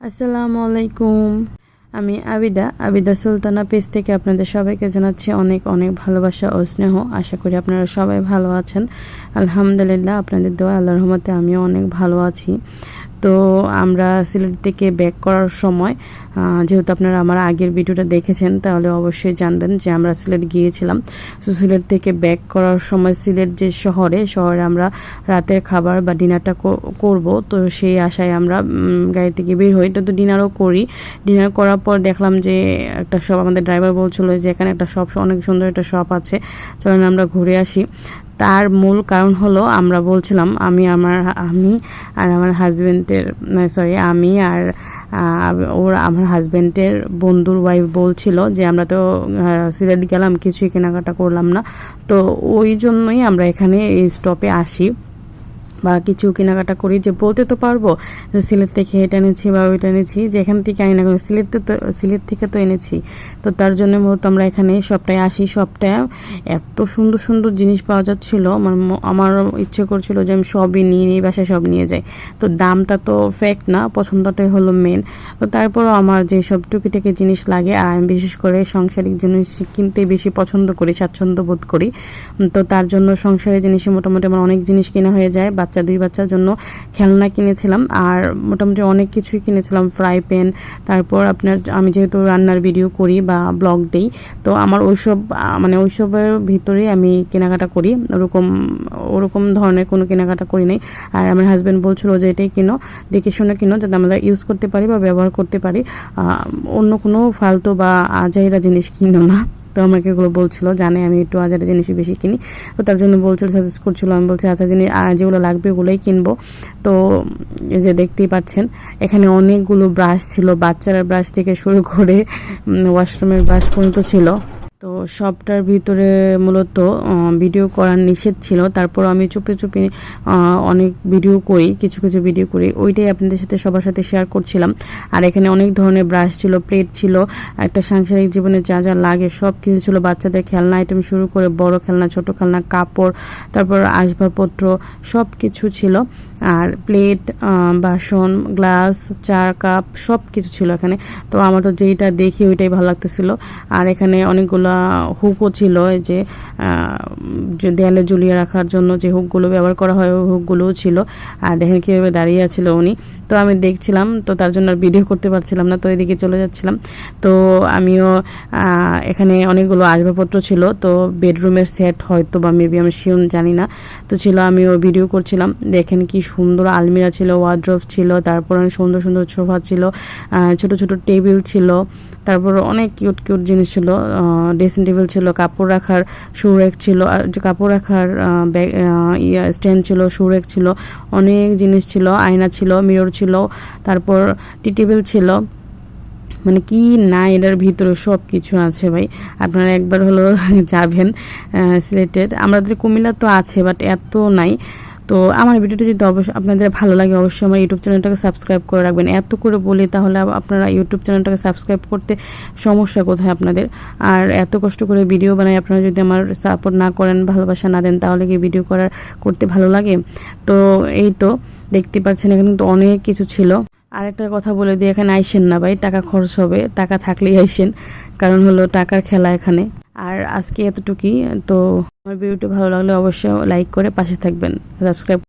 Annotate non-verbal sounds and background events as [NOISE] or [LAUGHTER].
আসসালামু আলাইকুম আমি আবিদা আবিদা সুলতানা পেজ থেকে আপনাদের সবাইকে জানাচ্ছি অনেক অনেক ভালোবাসা ও স্নেহ। আশা করি আপনারা সবাই ভালো আছেন। আলহামদুলিল্লাহ, আপনাদের দোয়া আল্লাহর রহমতে আমিও অনেক ভালো আছি। তো আমরা সিলেট থেকে ব্যাক করার সময় যেহেতু আপনারা আমার আগের ভিডিওটা দেখেছেন, তাহলে অবশ্যই জানবেন যে আমরা সিলেট গিয়েছিলাম। তো সিলেট থেকে ব্যাক করার সময় সিলেট যে শহরে শহরে আমরা রাতের খাবার বা ডিনারটা করব। তো সেই আশায় আমরা গাড়ি থেকে বের হই। তো ডিনারও করি। ডিনার করার পর দেখলাম যে একটা শপ আমাদের ড্রাইভার বলছিল যে এখানে একটা শপ অনেক সুন্দর একটা শপ আছে। চলেন আমরা ঘুরে আসি। তার মূল কারণ হলো আমরা বলছিলাম আমি আমার, আমি আর আমার হাজব্যান্ডের সরি আমি আর ওর আমার হাজব্যান্ডের বন্ধুর ওয়াইফ বলছিল যে আমরা তো সিলেট গেলাম, কিছুই কেনাকাটা করলাম না। তো ওই জন্যই আমরা এখানে এই স্টপে আসি। বা কিছু কেনাকাটা করি যে বলতে তো পারব, যে সিলেট থেকে এটা এনেছি বা ওইটা এনেছি যেখান থেকে আনি না কেন সিলেট তো, সিলেট থেকে তো এনেছি। তো তার জন্য মূলত আমরা এখানে সবটাই আসি সবটায় এত সুন্দর সুন্দর জিনিস পাওয়া যাচ্ছিল। আমার আমার ইচ্ছে করছিল যে আমি সবই নিয়ে নিই বাসায় সব নিয়ে যাই। তো দামটা তো ফ্যাক্ট না, পছন্দটাই হলো মেন তো তারপরও আমার যে সব টুকিটাকি জিনিস লাগে, আর আমি বিশেষ করে সাংসারিক জিনিস কিনতে বেশি পছন্দ করি, স্বাচ্ছন্দ্য বোধ করি। তো তার জন্য সংসারের জিনিসে মোটামুটি আমার অনেক জিনিস কেনা হয়ে যায় বাচ্চা, দুই বাচ্চার জন্য খেলনা কিনেছিলাম। আর মোটামুটি অনেক কিছুই কিনেছিলাম ফ্রাই প্যান তারপর আপনার আমি যেহেতু রান্নার ভিডিও করি বা ব্লগ দিই, তো আমার ওইসব মানে ওইসবের ভিতরে আমি কেনাকাটা করি। ওরকম ওরকম ধরনের কোনো কেনাকাটা করি নাই। আর আমার হাজব্যান্ড বলছিল যে এটাই কিনো, দেখে শুনে কিনো, যাতে আমরা ইউজ করতে পারি বা ব্যবহার করতে পারি। অন্য কোনো ফালতু বা আজাইরা জিনিস কিনো না। তো আমাকে এগুলো বলছিল, জানে আমি একটু আচার জিনিস বেশি কিনি। তো তার জন্য বলছিল সাজেস্ট করছিল, আমি বলছি আচ্ছা জিনিস যেগুলো লাগবে ওগুলোই কিনবো। তো যে দেখতেই পাচ্ছেন, এখানে অনেকগুলো ব্রাশ ছিল, বাচ্চারা ব্রাশ থেকে শুরু করে ওয়াশরুমের ব্রাশ পর্যন্ত ছিল। তো সবটার ভিতরে মূলত ভিডিও করার নিষেধ ছিল। তারপর আমি চুপে চুপে অনেক ভিডিও করি, কিছু কিছু ভিডিও করি। ওইটাই আপনাদের সাথে সবার সাথে শেয়ার করছিলাম। আর এখানে অনেক ধরনের ব্রাশ ছিল প্লেট ছিল, একটা সাংসারিক জীবনে যা যা লাগে সব কিছু ছিল। বাচ্চাদের খেলনা আইটেম শুরু করে বড় খেলনা, ছোট খেলনা, কাপড়, তারপর আসবাবপত্র সব কিছু ছিল। আর প্লেট বাসন গ্লাস চার কাপ সব কিছু ছিল এখানে। তো আমার তো যেইটা দেখি, ওইটাই ভালো লাগতেছিল। আর এখানে অনেকগুলো হুকও ছিল যে দেয়ালে ঝুলিয়ে রাখার জন্য যে হুকগুলো ব্যবহার করা হয়, ওই হুকগুলোও ছিল। আর দেখেন কীভাবে দাঁড়িয়ে আছিল উনি। তো আমি দেখছিলাম, তো তার জন্য আর ভিডিও করতে পারছিলাম না, তো এদিকে চলে যাচ্ছিলাম। তো আমিও এখানে অনেকগুলো আসবাবপত্র ছিল, তো বেডরুমের সেট হয়তো বা মেবি আমি শিওন জানি না। তো ছিল, আমিও ভিডিও করছিলাম। দেখেন কি সুন্দর আলমিরা ছিল ওয়ার্ড্রোব ছিল, তারপর অনেক সুন্দর সুন্দর সোফা ছিল ছোট ছোট টেবিল ছিল, তারপর অনেক কিউট কিউট জিনিস ছিল ড্রেসিং টেবিল ছিল, কাপড় রাখার সুরেক ছিল কাপড় রাখার স্ট্যান্ড ছিল সুরেক ছিল, অনেক জিনিস ছিল, আয়না ছিল মিরর ছিল, তারপর টি টেবিল ছিল। মানে কি না এটার ভিতরে সব কিছু আছে ভাই। আপনারা একবার হলো [LAUGHS] যাবেন সিলেটের। আমাদের কুমিল্লা তো আছে বাট এত নাই। তো আমার ভিডিওটা যদি অবশ্যই আপনাদের ভালো লাগে, অবশ্যই আমার ইউটিউব চ্যানেলটাকে সাবস্ক্রাইব করে রাখবেন। এত করে বলি তাহলে আপনারা ইউটিউব চ্যানেলটাকে সাবস্ক্রাইব করতে সমস্যা কোথায় আপনাদের? আর এত কষ্ট করে ভিডিও বানাই, আপনারা যদি আমার সাপোর্ট না করেন, ভালোবাসা না দেন, তাহলে কি ভিডিও করার, করতে ভালো লাগে? তো এই তো, দেখতে পাচ্ছেন এখানে কিন্তু অনেক কিছু ছিল। আরেকটা কথা বলে দিই, এখানে আইসেন না ভাই, টাকা খরচ হবে, টাকা থাকলেই আইসেন। কারণ হলো টাকার খেলা এখানে। আর আজকে এতটুকুই তো আমার ভিডিওটি ভালো লাগলে অবশ্যই লাইক করে পাশে থাকবেন। সাবস্ক্রাইব